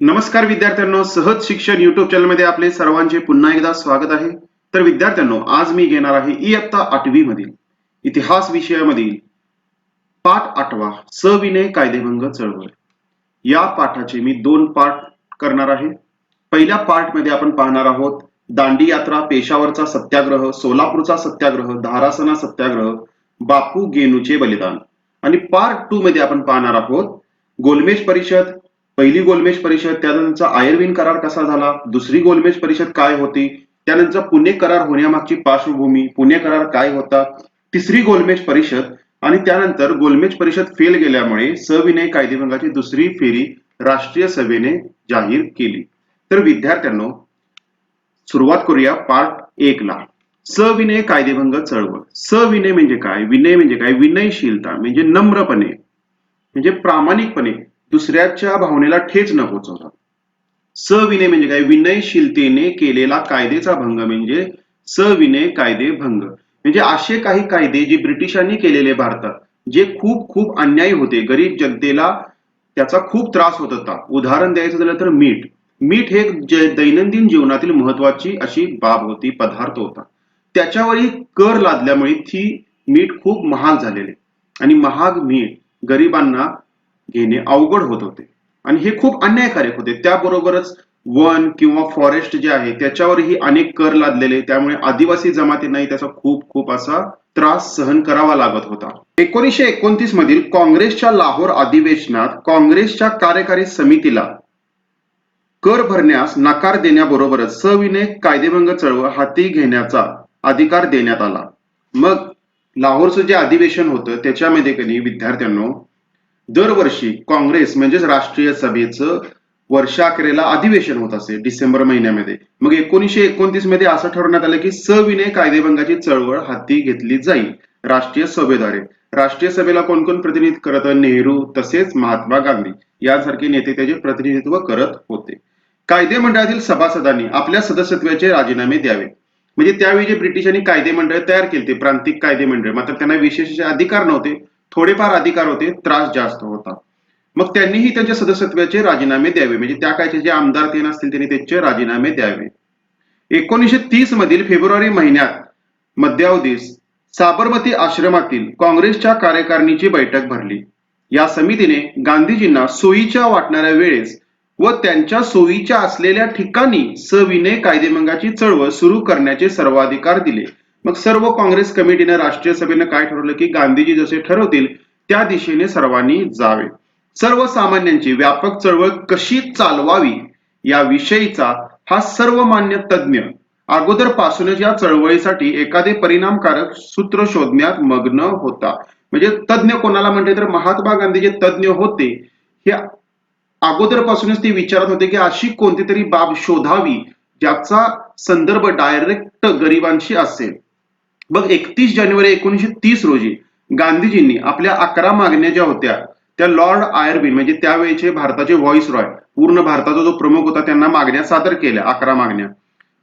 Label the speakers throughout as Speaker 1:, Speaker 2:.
Speaker 1: नमस्कार विद्यार्थ्यांनो सहज शिक्षण युट्यूब चॅनलमध्ये आपले सर्वांचे पुन्हा एकदा स्वागत आहे. तर विद्यार्थ्यांनो आज मी घेणार आहे इयत्ता आठवी मधील इतिहास विषयामधील पाठ आठवा सविनय कायदेभंग चळवळ. या पाठाचे मी दोन पाठ करणार आहे. पहिल्या पार्टमध्ये आपण पाहणार आहोत दांडी यात्रा पेशावरचा सत्याग्रह सोलापूरचा सत्याग्रह धारासना सत्याग्रह बापू गेनूचे बलिदान. आणि पार्ट टू मध्ये आपण पाहणार आहोत गोलमेज परिषद पहिली गोलमेज परिषद त्यानंतर आयर्विन करार कसा झाला दुसरी गोलमेज परिषद काय होती त्यानंतर पुणे करार होण्यामागची पार्श्वभूमी पुणे करार काय होता तिसरी गोलमेज परिषद आणि त्यानंतर गोलमेज परिषद फेल गेल्यामुळे सविनय कायदेभंगाची दुसरी फेरी राष्ट्रीय सभेने जाहीर केली. तर विद्यार्थ्यांनो सुरुवात करूया पार्ट एक ला. सविनय कायदेभंग चळवळ. सविनय म्हणजे काय? विनय म्हणजे काय? विनयशीलता म्हणजे नम्रपणे म्हणजे प्रामाणिकपणे दुसऱ्याच्या भावनेला ठेच न पोचवता. सविनय म्हणजे काय? विनयशीलतेने केलेला कायदेचा भंग म्हणजे सविनय कायदे भंग. म्हणजे असे काही कायदे जे ब्रिटिशांनी केलेले भारतात जे खूप खूप अन्यायी होते. गरीब जनतेला त्याचा खूप त्रास होत होता. उदाहरण द्यायचं झालं तर मीठ. मीठ हे दैनंदिन जीवनातील महत्वाची अशी बाब होती पदार्थ होता. त्याच्यावरही कर लादल्यामुळे ती मीठ खूप महाग झालेले. आणि महाग मीठ गरिबांना घेणे अवघड होत होते. आणि हे खूप अन्यायकारक होते. त्याबरोबरच वन किंवा फॉरेस्ट जे आहे त्याच्यावरही अनेक कर लादलेले. त्यामुळे आदिवासी जमातींनाही त्याचा खूप खूप असा त्रास सहन करावा लागत होता. एकोणीसशे एकोणतीस मधील काँग्रेसच्या लाहोर अधिवेशनात काँग्रेसच्या कार्यकारी समितीला कर भरण्यास नकार देण्याबरोबरच सविनय कायदेभंग चळवळ हाती घेण्याचा अधिकार देण्यात आला. मग लाहोरचं जे अधिवेशन होतं त्याच्यामध्ये कधी विद्यार्थ्यांना दरवर्षी काँग्रेस म्हणजेच राष्ट्रीय सभेचं वर्षाखेरेला अधिवेशन होत असे डिसेंबर महिन्यामध्ये. मग एकोणीसशे एकोणतीसमध्ये असं ठरवण्यात आलं की सविनय कायदेभंगाची चळवळ हाती घेतली जाईल राष्ट्रीय सभेद्वारे. राष्ट्रीय सभेला कोण कोण प्रतिनिधित्व करत? नेहरू तसेच महात्मा गांधी यासारखे नेते त्याचे प्रतिनिधित्व करत होते. कायदे मंडळातील सभासदांनी आपल्या सदस्यत्वाचे राजीनामे द्यावे. म्हणजे त्यावेळी जे ब्रिटिशांनी कायदे मंडळ तयार केले ते प्रांतिक कायदे मंडळ मात्र त्यांना विशेष अधिकार नव्हते. थोडेफार अधिकार होते त्रास जास्त होता. मग त्यांनीही त्यांच्या सदस्यत्वाचे राजीनामे द्यावे. म्हणजे त्या काळचे जे आमदार ते नसतील त्यांनी त्यांचे राजीनामे द्यावे. एकोणीसशे तीस मधील फेब्रुवारी महिन्यात मध्यावधीस साबरमती आश्रमातील काँग्रेसच्या कार्यकारिणीची बैठक भरली. या समितीने गांधीजींना सोयीच्या वाटणाऱ्या वेळेस व त्यांच्या सोयीच्या असलेल्या ठिकाणी सविनय कायदेमंगाची चळवळ सुरू करण्याचे सर्वाधिकार दिले. मग सर्व काँग्रेस कमिटीने राष्ट्रीय सभेनं काय ठरवलं की गांधीजी जसे ठरवतील त्या दिशेने सर्वांनी जावे. सर्वसामान्यांची व्यापक चळवळ कशी चालवावी या विषयीचा हा सर्वमान्य तज्ज्ञ अगोदरपासूनच या चळवळीसाठी एखादे परिणामकारक सूत्र शोधण्यात मग्न होता. म्हणजे तज्ज्ञ कोणाला म्हणते तर महात्मा गांधी जे तज्ज्ञ होते. हे अगोदरपासूनच ते विचारत होते की अशी कोणती तरी बाब शोधावी ज्याचा संदर्भ डायरेक्ट गरिबांशी असेल. मग एकतीस जानेवारी एकोणीसशे तीस रोजी गांधीजींनी आपल्या अकरा मागण्या ज्या होत्या त्या लॉर्ड आयर्बिन म्हणजे त्यावेळेचे भारताचे व्हॉइस रॉय पूर्ण भारताचा जो प्रमुख होता त्यांना मागण्या सादर केल्या अकरा मागण्या.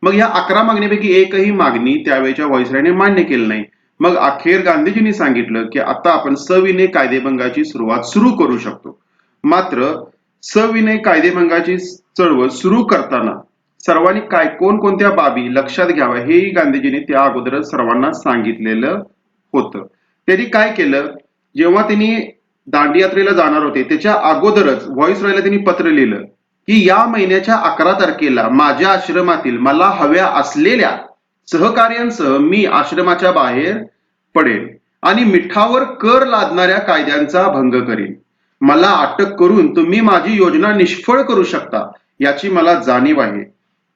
Speaker 1: मग या अकरा मागण्यापैकी एकही मागणी त्यावेळेच्या व्हॉइसरॉयने मान्य केली नाही. मग अखेर गांधीजींनी सांगितलं की आता आपण सविनय कायदेभंगाची सुरुवात सुरू करू शकतो. मात्र सविनय कायदेभंगाची चळवळ सुरू करताना सर्वांनी काय कोणकोणत्या बाबी लक्षात घ्याव्या हेही गांधीजींनी त्या अगोदरच सर्वांना सांगितलेलं होतं. त्यांनी काय केलं? जेव्हा त्यांनी दांडी यात्रेला जाणार होते त्याच्या अगोदरच व्हॉइस रॉयला त्यांनी पत्र लिहिलं की या महिन्याच्या अकरा तारखेला माझ्या आश्रमातील मला हव्या असलेल्या सहकार्यांसह मी आश्रमाच्या बाहेर पडेल आणि मिठावर कर लादणाऱ्या कायद्यांचा भंग करेन. मला अटक करून तुम्ही माझी योजना निष्फळ करू शकता याची मला जाणीव आहे.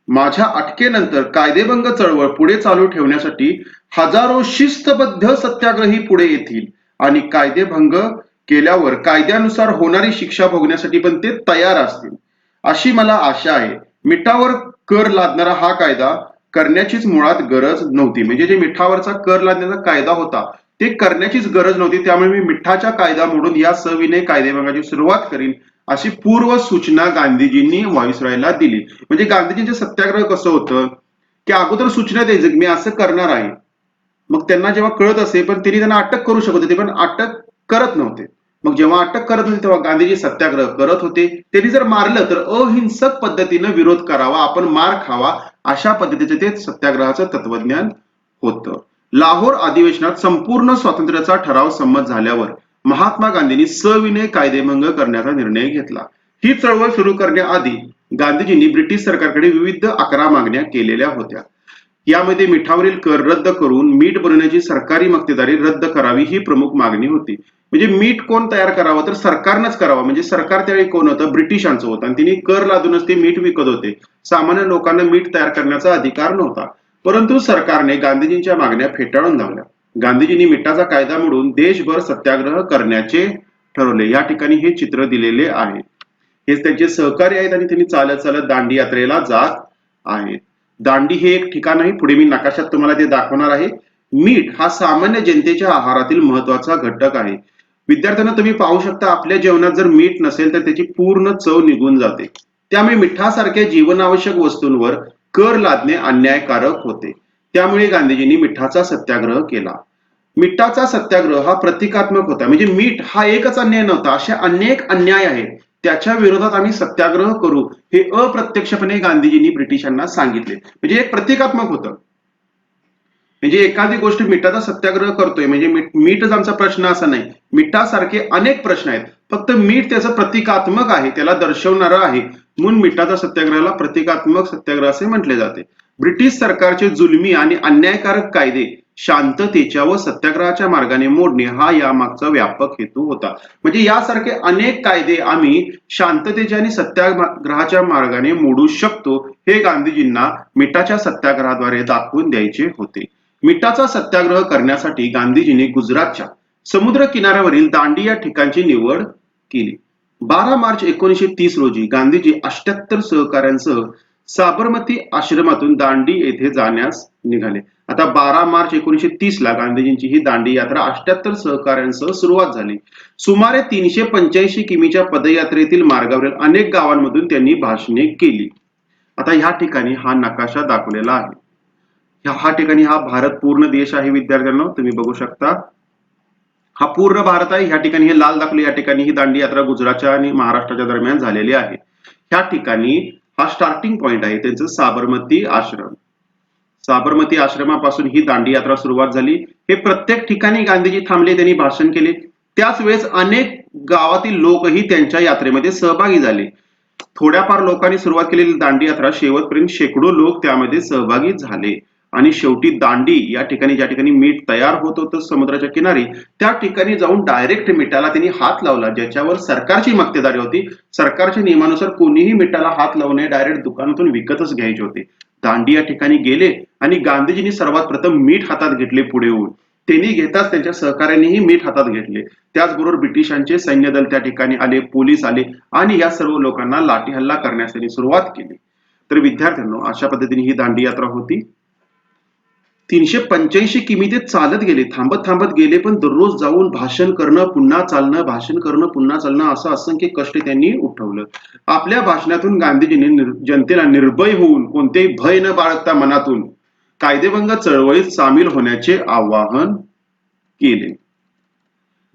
Speaker 1: माझ्या अटकेनंतर कायदेभंग चळवळ पुढे चालू ठेवण्यासाठी हजारो शिस्तबद्ध सत्याग्रही पुढे येतील. आणि कायदेभंग केल्यावर कायद्यानुसार होणारी शिक्षा भोगण्यासाठी पण ते तयार असतील. अशी मला आशा आहे. मिठावर कर लादणारा हा कायदा करण्याचीच मुळात गरज नव्हती. म्हणजे जे मिठावरचा कर लादण्याचा कायदा होता ते करण्याचीच गरज नव्हती. त्यामुळे मी मिठाच्या कायदा म्हणून या सविनय कायदेभंगाची सुरुवात करीन. अशी पूर्व सूचना गांधीजींनी व्हॉइसरॉयला दिली. म्हणजे गांधीजींचे सत्याग्रह कसं होतं? की अगोदर सूचना द्यायचं की मी असं करणार आहे. मग त्यांना जेव्हा कळत असे पण त्यांनी त्यांना अटक करू शकत होते पण अटक करत नव्हते. मग जेव्हा अटक करत होते तेव्हा गांधीजी सत्याग्रह करत होते. त्यांनी जर मारलं तर अहिंसक पद्धतीनं विरोध करावा आपण मार खावा अशा पद्धतीचं ते सत्याग्रहाचं तत्वज्ञान होतं. लाहोर अधिवेशनात संपूर्ण स्वातंत्र्याचा ठराव संमत झाल्यावर महात्मा गांधींनी सविनय कायदेभंग करण्याचा निर्णय घेतला. ही चळवळ सुरू करण्याआधी गांधीजींनी ब्रिटिश सरकारकडे विविध अकरा मागण्या केलेल्या होत्या. यामध्ये मिठावरील कर रद्द करून मीठ बनवण्याची सरकारी मक्तेदारी रद्द करावी ही प्रमुख मागणी होती. म्हणजे मीठ कोण तयार करावं? तर सरकारनंच करावं. म्हणजे सरकार त्यावेळी कोण होतं? ब्रिटिशांचं होतं. आणि तिने कर लादूनच ते मीठ विकत होते. सामान्य लोकांना मीठ तयार करण्याचा अधिकार नव्हता. परंतु सरकारने गांधीजींच्या मागण्या फेटाळून लावल्या. गांधीजींनी मिठाचा कायदा मोडून देशभर सत्याग्रह करण्याचे ठरवले. या ठिकाणी हे चित्र दिलेले आहे. हे त्यांचे सहकारी आहेत आणि त्यांनी चालत चालत दांडी यात्रेला जात आहेत दांडी हे एक ठिकाण आहे. पुढे मी नकाशात तुम्हाला ते दाखवणार आहे. मीठ हा सामान्य जनतेच्या आहारातील महत्त्वाचा घटक आहे. विद्यार्थ्यांना तुम्ही पाहू शकता आपल्या जेवणात जर मीठ नसेल तर त्याची पूर्ण चव निघून जाते. त्यामुळे मिठासारख्या जीवनावश्यक वस्तूंवर कर लादणे अन्यायकारक होते. त्यामुळे गांधीजींनी मिठाचा सत्याग्रह केला. मिठाचा सत्याग्रह हा प्रतिकात्मक होता. म्हणजे मीठ हा एकच अन्याय नव्हता. असे अनेक अन्याय आहेत. त्याच्या विरोधात आम्ही सत्याग्रह करू हे अप्रत्यक्षपणे गांधीजींनी ब्रिटिशांना सांगितले. म्हणजे एक प्रतिकात्मक होतं. म्हणजे एखादी गोष्ट मिठाचा सत्याग्रह करतोय म्हणजे मीठच आमचा प्रश्न असा नाही. मिठासारखे अनेक प्रश्न आहेत. फक्त मीठ त्याचं प्रतिकात्मक आहे त्याला दर्शवणारं आहे. म्हणून मिठाचा सत्याग्रहाला प्रतिकात्मक सत्याग्रह असे म्हटले जाते. ब्रिटिश सरकारचे जुलमी आणि अन्यायकारक कायदे शांततेच्या व सत्याग्रहाच्या मार्गाने मोडणे हा यामागचा व्यापक हेतू होता. म्हणजे यासारखे अनेक कायदे आम्ही शांततेच्या आणि सत्याग्रहाच्या मार्गाने मोडू शकतो हे गांधीजींना मिठाच्या सत्याग्रहाद्वारे दाखवून द्यायचे होते. मिठाचा सत्याग्रह करण्यासाठी गांधीजींनी गुजरातच्या समुद्र किनाऱ्यावरील दांडी या ठिकाणची निवड केली. बारा मार्च एकोणीसशे तीस रोजी गांधीजी अष्ट्याहत्तर सहकाऱ्यांसह साबरमती आश्रमातून दांडी येथे जाण्यास निघाले. आता बारा मार्च एकोणीशे तीस ला गांधीजींची ही दांडी यात्रा अष्ट्याहत्तर सहकाऱ्यांसह सुरुवात झाली. सुमारे तीनशे पंच्याऐंशी किमीच्या पदयात्रेतील मार्गावरील अनेक गावांमधून त्यांनी भाषणे केली. आता ह्या ठिकाणी हा नकाशा दाखवलेला आहे. ह्या- हा ठिकाणी हा भारत पूर्ण देश आहे विद्यार्थ्यांना. तुम्ही बघू शकता. हा पूर्ण भारत आहे ह्या ठिकाणी हे लाल दाखवले या ठिकाणी ही दांडी यात्रा गुजरातच्या आणि महाराष्ट्राच्या दरम्यान झालेली आहे. ह्या ठिकाणी हा स्टार्टिंग पॉइंट आहे त्यांचं साबरमती आश्रम. साबरमती आश्रमापासून ही दांडी यात्रा सुरुवात झाली. हे प्रत्येक ठिकाणी गांधीजी थांबले त्यांनी भाषण केले. त्याच वेळेस अनेक गावातील लोकही त्यांच्या यात्रेमध्ये सहभागी झाले. थोड्याफार लोकांनी सुरुवात केलेली दांडी यात्रा शेवटपर्यंत शेकडो लोक त्यामध्ये सहभागी झाले. आणि शेवटी दांडी या ठिकाणी ज्या ठिकाणी मीठ तयार होत होतं समुद्राच्या किनारी त्या ठिकाणी जाऊन डायरेक्ट मिठाला त्यांनी हात लावला ज्याच्यावर सरकारची मक्तेदारी होती. सरकारच्या नियमानुसार कोणीही मिठाला हात लावणे डायरेक्ट दुकानातून विकतच घ्यायचे होते. दांडी या ठिकाणी गेले आणि गांधीजींनी सर्वात प्रथम मीठ हातात घेतले पुढे होऊन त्यांनी घेताच त्यांच्या सहकाऱ्यांनीही मीठ हातात घेतले. त्याचबरोबर ब्रिटिशांचे सैन्य दल त्या ठिकाणी आले पोलीस आले आणि या सर्व लोकांना लाठी हल्ला करण्यास त्यांनी सुरुवात केली. तर विद्यार्थ्यांनो अशा पद्धतीने ही दांडी यात्रा होती. तीनशे पंच्याऐंशी किमी ते चालत गेले. थांबत थांबत गेले पण दररोज जाऊन भाषण करणं पुन्हा चालणं भाषण करणं पुन्हा चालणं असं असंख्य कष्ट त्यांनी उठवलं. आपल्या भाषणातून गांधीजींनी जनतेला निर्भय होऊन कोणतेही भय न बाळगता मनातून कायदेभंग चळवळीत सामील होण्याचे आवाहन केले.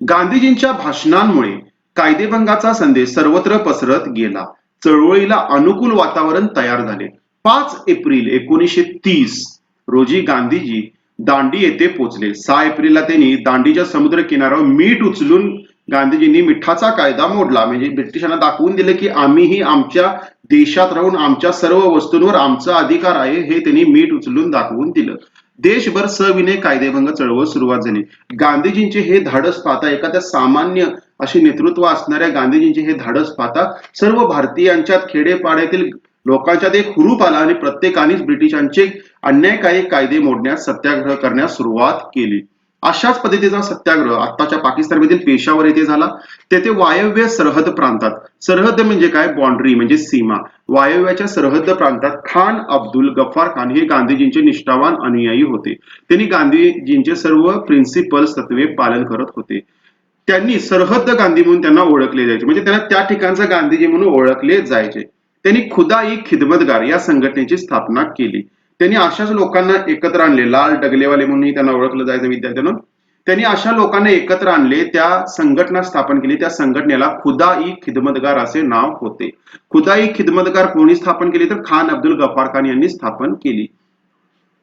Speaker 1: गांधीजींच्या भाषणांमुळे कायदेभंगाचा संदेश सर्वत्र पसरत गेला. चळवळीला अनुकूल वातावरण तयार झाले. पाच एप्रिल एकोणीसशे तीस रोजी गांधीजी दांडी येथे पोहोचले सहा एप्रिलला त्यांनी दांडीच्या समुद्र किनाऱ्यावर मीठ उचलून गांधीजींनी मिठाचा कायदा मोडला. म्हणजे ब्रिटिशांना दाखवून दिले की आम्हीही आमच्या देशात राहून आमच्या सर्व वस्तूंवर आमचा अधिकार आहे हे त्यांनी मीठ उचलून दाखवून दिलं. देशभर सविनय कायदेभंग चळवळ सुरुवात झाली. गांधीजींचे हे धाडस पाहता एखाद्या सामान्य असे नेतृत्व असणाऱ्या गांधीजींचे हे धाडस पाहता सर्व भारतीयांच्यात खेडेपाड्यातील लोकांच्यात एक हुरूप आला आणि प्रत्येकानेच ब्रिटिशांचे अन्यायकारी कायदे मोडण्यास सत्याग्रह करण्यास सुरुवात केली. अशाच पद्धतीचा सत्याग्रह आत्ताच्या पाकिस्तानमधील पेशावर येथे झाला. तेथे वायव्य सरहद प्रांतात सरहद म्हणजे काय? बाँड्री म्हणजे सीमा. वायव्याच्या सरहद प्रांतात खान अब्दुल गफ्फार खान हे गांधीजींचे निष्ठावान अनुयायी होते. त्यांनी गांधीजींचे सर्व प्रिन्सिपल्स तत्वे पालन करत होते. त्यांनी सरहद गांधी म्हणून त्यांना ओळखले जायचे. म्हणजे त्यांना त्या ठिकाणचा गांधीजी म्हणून ओळखले जायचे. त्यांनी खुदा ई खिदमतगार या संघटनेची स्थापना केली. त्यांनी अशाच लोकांना एकत्र आणले. लाल डगलेवाले म्हणूनही त्यांना ओळखलं जायचं विद्यार्थ्यांना. त्यांनी अशा लोकांना एकत्र आणले त्या संघटना स्थापन केली. त्या संघटनेला खुदा ई खिदमतगार असे नाव होते. खुदा ई खिदमतगार कोणी स्थापन केली तर खान अब्दुल गफार खान यांनी स्थापन केली.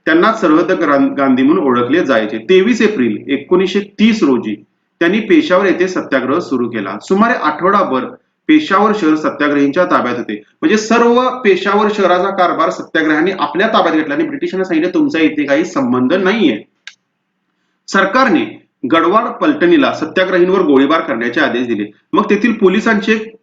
Speaker 1: त्यांना सरहद गांधी म्हणून ओळखले जायचे. तेवीस एप्रिल एकोणीसशे तीस रोजी त्यांनी पेशावर येथे सत्याग्रह सुरू केला. सुमारे आठवडाभर पेशावर शहर सत्याग्रहींच्या ताब्यात होते. म्हणजे सर्व पेशावर शहराचा कारभार सत्याग्रहांनी आपल्या ताब्यात घेतला आणि ब्रिटिशांना सांगितलं तुमचा इथे काही संबंध नाहीये. सरकारने गडवाड पलटणीला सत्याग्रहींवर गोळीबार करण्याचे आदेश दिले. मग तेथील पोलिसांची एक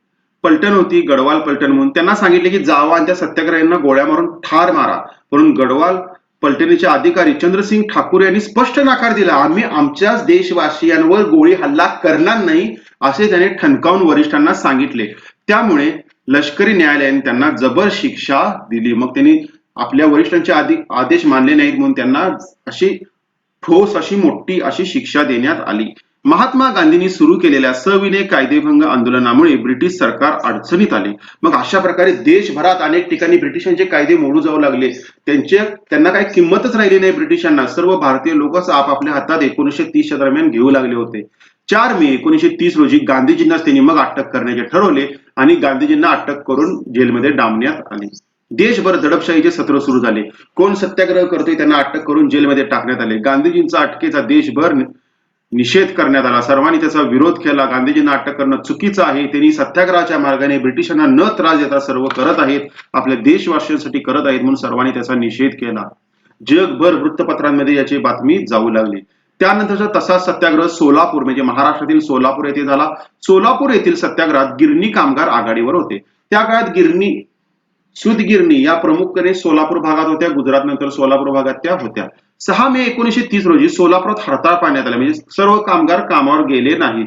Speaker 1: पलटण होती गडवाल पलटण म्हणून. त्यांना सांगितले की जावा त्या सत्याग्रहींना गोळ्या मारून ठार मारा. म्हणून गडवाल पलटणीचे अधिकारी चंद्रसिंग ठाकूर यांनी स्पष्ट नकार दिला आम्ही आमच्याच देशवासियांवर गोळी हल्ला करणार नाही. असे त्याने ठणकावून वरिष्ठांना सांगितले. त्यामुळे लष्करी न्यायालयाने त्यांना जबर शिक्षा दिली. मग त्यांनी आपल्या वरिष्ठांचे आधी आदेश मानले नाहीत म्हणून त्यांना अशी ठोस अशी मोठी अशी शिक्षा देण्यात आली. महात्मा गांधींनी सुरू केलेल्या सविनय कायदेभंग आंदोलनामुळे ब्रिटिश सरकार अडचणीत आले. मग अशा प्रकारे देशभरात अनेक ठिकाणी ब्रिटिशांचे कायदे मोडू जाऊ लागले. त्यांचे त्यांना काही किंमतच राहिली नाही ब्रिटिशांना. सर्व भारतीय लोकच आपापल्या हातात एकोणीसशे तीसच्या दरम्यान घेऊ लागले होते. चार मे एकोणीसशे तीस रोजी गांधीजींनाच त्यांनी मग अटक करण्याचे ठरवले आणि गांधीजींना अटक करून जेलमध्ये डांबण्यात आले. देशभर दडपशाहीचे सत्र सुरू झाले. कोण सत्याग्रह करतोय त्यांना अटक करून जेलमध्ये टाकण्यात आले. गांधीजींचा अटकेचा देशभर निषेध करण्यात आला. सर्वांनी त्याचा विरोध केला. गांधीजींना अटक करणं चुकीचं आहे. त्यांनी सत्याग्रहाच्या मार्गाने ब्रिटिशांना न त्रास देता सर्व करत आहेत. आपल्या देशवासियांसाठी करत आहेत म्हणून सर्वांनी त्याचा निषेध केला. जगभर वृत्तपत्रांमध्ये याची बातमी जाऊ लागली. त्यानंतरचा तसाच सत्याग्रह सोलापूर म्हणजे महाराष्ट्रातील सोलापूर येथे झाला. सोलापूर येथील सत्याग्रहात गिरणी कामगार आघाडीवर होते. त्या काळात गिरणी सुतगिरणी या प्रमुखपणे सोलापूर भागात होत्या. गुजरात नंतर सोलापूर भागात त्या होत्या. सहा मे एकोणीसशे तीस रोजी सोलापुरात हडताळ पाण्यात आला. म्हणजे सर्व कामगार कामावर गेले नाहीत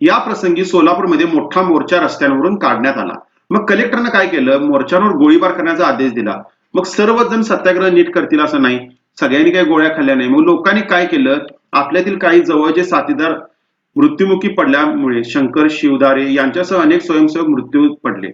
Speaker 1: या प्रसंगी सोलापूरमध्ये मोठा मोर्चा रस्त्यांवरून काढण्यात आला. मग कलेक्टरनं काय केलं? मोर्चांवर गोळीबार करण्याचा आदेश दिला. मग सर्वजण सत्याग्रह नीट करतील असं नाही. सगळ्यांनी काही गोळ्या खाल्ल्या नाही. मग लोकांनी काय केलं? आपल्यातील काही जवळचे साथीदार मृत्युमुखी पडल्यामुळे शंकर शिवदारे यांच्यासह अनेक स्वयंसेवक मृत्यू पडले.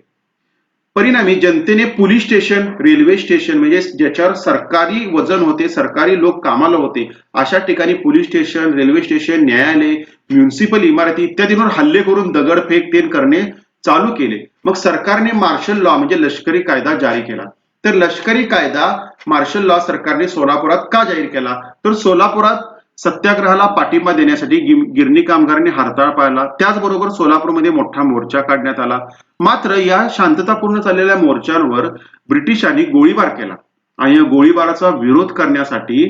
Speaker 1: परिणामी जनतेने पोलीस स्टेशन रेल्वे स्टेशन म्हणजे ज्याच्यावर सरकारी वजन होते सरकारी लोक कामाला होते अशा ठिकाणी पोलीस स्टेशन रेल्वे स्टेशन न्यायालय म्युन्सिपल इमारती इत्यादींवर हल्ले करून दगडफेक तेन करणे चालू केले. मग सरकारने मार्शल लॉ म्हणजे लष्करी कायदा जारी केला. तर लष्करी कायदा मार्शल लॉ सरकारने सोलापुरात का जाहीर केला? तर सोलापुरात सत्याग्रहाला पाठिंबा देण्यासाठी गिरणी कामगारांनी हरताळ पाळला. त्याचबरोबर सोलापूरमध्ये मोठा मोर्चा काढण्यात आला. मात्र या शांततापूर्ण चाललेल्या मोर्चांवर ब्रिटिशांनी गोळीबार केला. आणि या गोळीबाराचा विरोध करण्यासाठी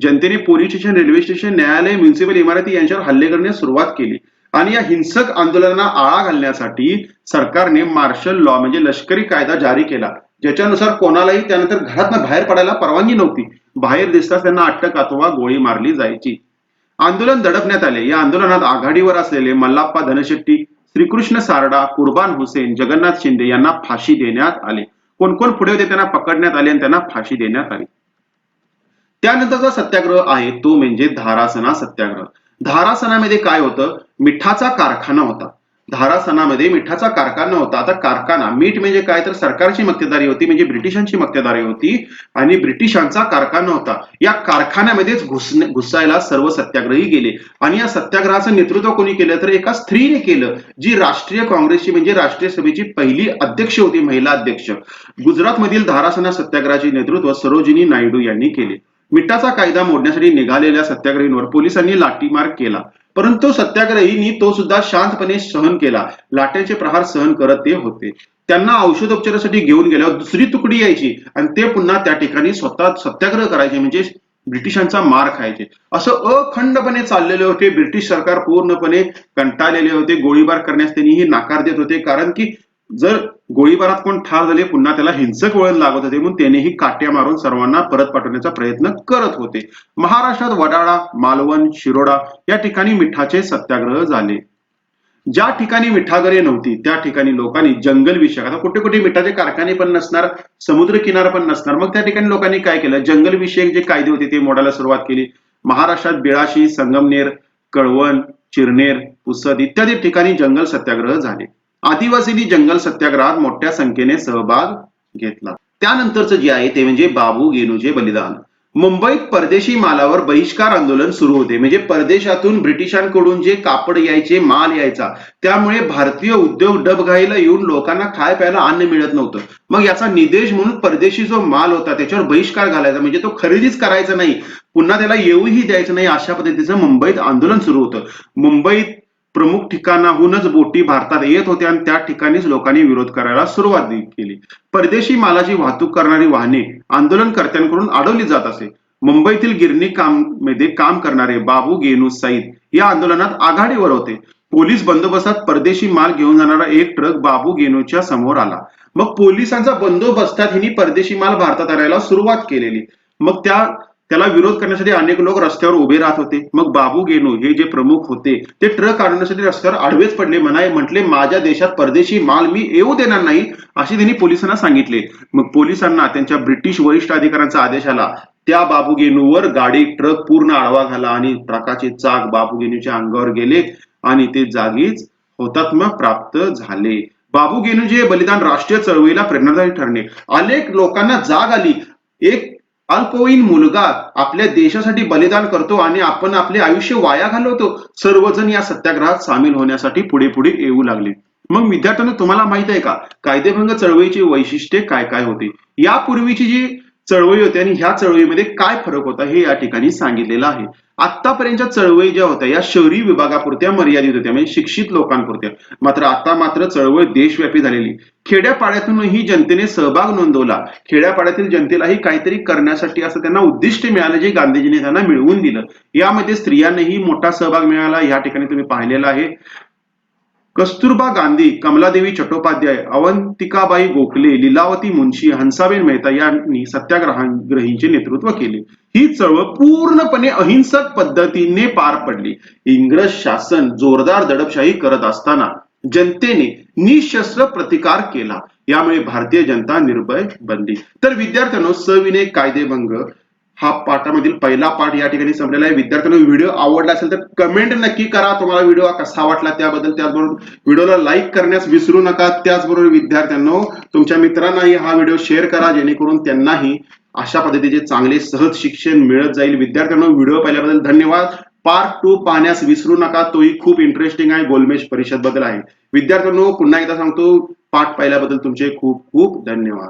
Speaker 1: जनतेने पोलीस स्टेशन रेल्वे स्टेशन न्यायालय म्युन्सिपल इमारती यांच्यावर हल्ले करण्यास सुरुवात केली. आणि या हिंसक आंदोलनांना आळा घालण्यासाठी सरकारने मार्शल लॉ म्हणजे लष्करी कायदा जारी केला. ज्याच्यानुसार कोणालाही त्यानंतर घरातनं बाहेर पडायला परवानगी नव्हती. बाहेर दिसताच त्यांना अटक अथवा गोळी मारली जायची. आंदोलन दडपण्यात आले. या आंदोलनात आघाडीवर असलेले मल्लाप्पा धनशेट्टी श्रीकृष्ण सारडा कुर्बान हुसेन जगन्नाथ शिंदे यांना फाशी देण्यात आली. कोण कोण पुढे होते त्यांना पकडण्यात आले आणि त्यांना फाशी देण्यात आली. त्यानंतरचा सत्याग्रह आहे तो म्हणजे धारासना सत्याग्रह. धारासनामध्ये काय होतं? मिठाचा कारखाना होता. धारासनामध्ये मिठाचा कारखाना होता. आता कारखाना मीठ म्हणजे काय? तर सरकारची मक्तेदारी होती म्हणजे ब्रिटिशांची मक्तेदारी होती आणि ब्रिटिशांचा कारखाना होता. या कारखान्यामध्येच घुसणे घुसायला सर्व सत्याग्रही गेले. आणि या सत्याग्रहाचं नेतृत्व कोणी केलं? तर एका स्त्रीने केलं जी राष्ट्रीय काँग्रेसची म्हणजे राष्ट्रीय सभेची पहिली अध्यक्ष होती महिला अध्यक्ष. गुजरातमधील धारासना सत्याग्रहाचे नेतृत्व सरोजिनी नायडू यांनी केले. मिठाचा कायदा मोडण्यासाठी निघालेल्या सत्याग्रहींवर पोलिसांनी लाठीमार केला. परंतु सत्याग्रहींनी तो सुद्धा शांतपणे सहन केला. लाट्याचे प्रहार सहन करत ते होते. त्यांना औषधोपचारासाठी घेऊन गेल्यावर दुसरी तुकडी यायची आणि ते पुन्हा त्या ठिकाणी स्वतः सत्याग्रह करायचे म्हणजे ब्रिटिशांचा मार खायचे. असं अखंडपणे चाललेले होते. ब्रिटिश सरकार पूर्णपणे कंटाळलेले होते. गोळीबार करण्यास त्यांनीही नाकार देत होते. कारण की जर गोळीबारात कोण ठार झाले पुन्हा त्याला हिंसक वळण लागत होते म्हणून त्यानेही काट्या मारून सर्वांना परत पाठवण्याचा प्रयत्न करत होते. महाराष्ट्रात वडाळा मालवण शिरोडा या ठिकाणी मिठाचे सत्याग्रह झाले. ज्या ठिकाणी मिठागरे नव्हती त्या ठिकाणी लोकांनी जंगल विषयक आता कुठे कुठे मिठाचे कारखाने पण नसणार समुद्र किनारा पण नसणार मग त्या ठिकाणी लोकांनी काय केलं? जंगल विषयक जे कायदे होते ते मोडायला सुरुवात केली. महाराष्ट्रात बिळाशी संगमनेर कळवण चिरनेर पुसद इत्यादी ठिकाणी जंगल सत्याग्रह झाले. आदिवासींनी जंगल सत्याग्रहात मोठ्या संख्येने सहभाग घेतला. त्यानंतरचं जे आहे ते म्हणजे बाबू गेनूचे बलिदान. मुंबईत परदेशी मालावर बहिष्कार आंदोलन सुरू होते. म्हणजे परदेशातून ब्रिटिशांकडून जे कापड यायचे माल यायचा त्यामुळे भारतीय उद्योग डबघाईला येऊन लोकांना खाय प्यायला अन्न मिळत नव्हतं. मग याचा निदेश म्हणून परदेशी जो माल होता त्याच्यावर बहिष्कार घालायचा. म्हणजे तो खरेदीच करायचा नाही. पुन्हा त्याला येऊही द्यायचं नाही अशा पद्धतीचं मुंबईत आंदोलन सुरू होतं. मुंबईत प्रमुख ठिकाणाहूनच बोटी भारतात येत होत्या आणि त्या ठिकाणीच लोकांनी विरोध करायला सुरुवात केली. परदेशी मालाची वाहतूक करणारी वाहने आंदोलनकर्त्यांकडून अडवली जात असे. मुंबईतील गिरणी काममध्ये काम करणारे बाबू गेनू सईद या आंदोलनात आघाडीवर होते. पोलीस बंदोबस्तात परदेशी माल घेऊन जाणारा एक ट्रक बाबू गेनूच्या समोर आला. मग पोलिसांचा बंदोबस्तात हिनी परदेशी माल भारतात आणायला सुरुवात केलेली. मग त्या त्याला विरोध करण्यासाठी अनेक लोक रस्त्यावर उभे राहत होते. मग बाबू गेनू हे जे प्रमुख होते ते ट्रक आणण्यासाठी रस्त्यावर आडवेच पडले. म्हणाय म्हटले माझ्या देशात परदेशी माल मी येऊ देणार नाही असे त्यांनी पोलिसांना सांगितले. मग पोलिसांना त्यांच्या ब्रिटिश वरिष्ठ अधिकाऱ्यांचा आदेश आला. त्या बाबू गेनूवर गाडी ट्रक पूर्ण आडवा घाला आणि ट्रकाचे चाक बाबू गेनूच्या अंगावर गेले आणि ते जागीच हुतात्मा प्राप्त झाले. बाबू गेनूचे बलिदान राष्ट्रीय चळवळीला प्रेरणादायी ठरणे अनेक लोकांना जाग आली. एक अल्पवयीन मुलगा आपल्या देशासाठी बलिदान करतो आणि आपण आपले आयुष्य वाया घालवतो सर्वजण या सत्याग्रहात सामील होण्यासाठी पुढे पुढे येऊ लागले. मग विद्यार्थ्यांना तुम्हाला माहीत आहे का? कायदेभंग चळवळीची वैशिष्ट्ये काय काय होती? यापूर्वीची जी चळवळी होती आणि ह्या चळवळीमध्ये काय फरक होता हे या ठिकाणी सांगितलेलं आहे. आतापर्यंतच्या चळवळी ज्या होत्या या शहरी विभागापुरत्या मर्यादित होत्या म्हणजे शिक्षित लोकांपुरत्या. मात्र आता मात्र चळवळ देशव्यापी झालेली. खेड्यापाड्यातूनही जनतेने सहभाग नोंदवला. खेड्यापाड्यातील जनतेलाही काहीतरी करण्यासाठी असं त्यांना उद्दिष्ट मिळालं जे गांधीजींनी त्यांना मिळवून दिलं. यामध्ये स्त्रियांनाही मोठा सहभाग मिळाला. या ठिकाणी तुम्ही पाहिलेला आहे. कस्तुरबा गांधी कमलादेवी चट्टोपाध्याय अवंतिकाबाई गोखले लीलावती मुंशी हंसाबेन मेहता यांनी सत्याग्रहांग्रहींचे नेतृत्व केले. ही चळवळ पूर्णपणे अहिंसक पद्धतीने पार पडली. इंग्रज शासन जोरदार दडपशाही करत असताना जनतेने निशस्त्र प्रतिकार केला. यामुळे भारतीय जनता निर्भय बनली. तर विद्यार्थ्यांनो सविनय कायदेभंग हा पाठामधील पहिला पाठ या ठिकाणी संपलेला आहे. विद्यार्थ्यांना व्हिडिओ आवडला असेल तर कमेंट नक्की करा. तुम्हाला व्हिडिओ कसा वाटला त्याबद्दल त्याचबरोबर व्हिडिओला लाईक करण्यास विसरू नका. त्याचबरोबर विद्यार्थ्यांनो तुमच्या मित्रांनाही हा व्हिडिओ शेअर करा. जेणेकरून त्यांनाही अशा पद्धतीचे चांगले सहज शिक्षण मिळत जाईल. विद्यार्थ्यांना व्हिडिओ पाहिल्याबद्दल धन्यवाद. पार्ट टू पाहण्यास विसरू नका. तोही खूप इंटरेस्टिंग आहे. गोलमेज परिषदबद्दल आहे. विद्यार्थ्यांनो पुन्हा एकदा सांगतो पाठ पाहिल्याबद्दल तुमचे खूप खूप धन्यवाद.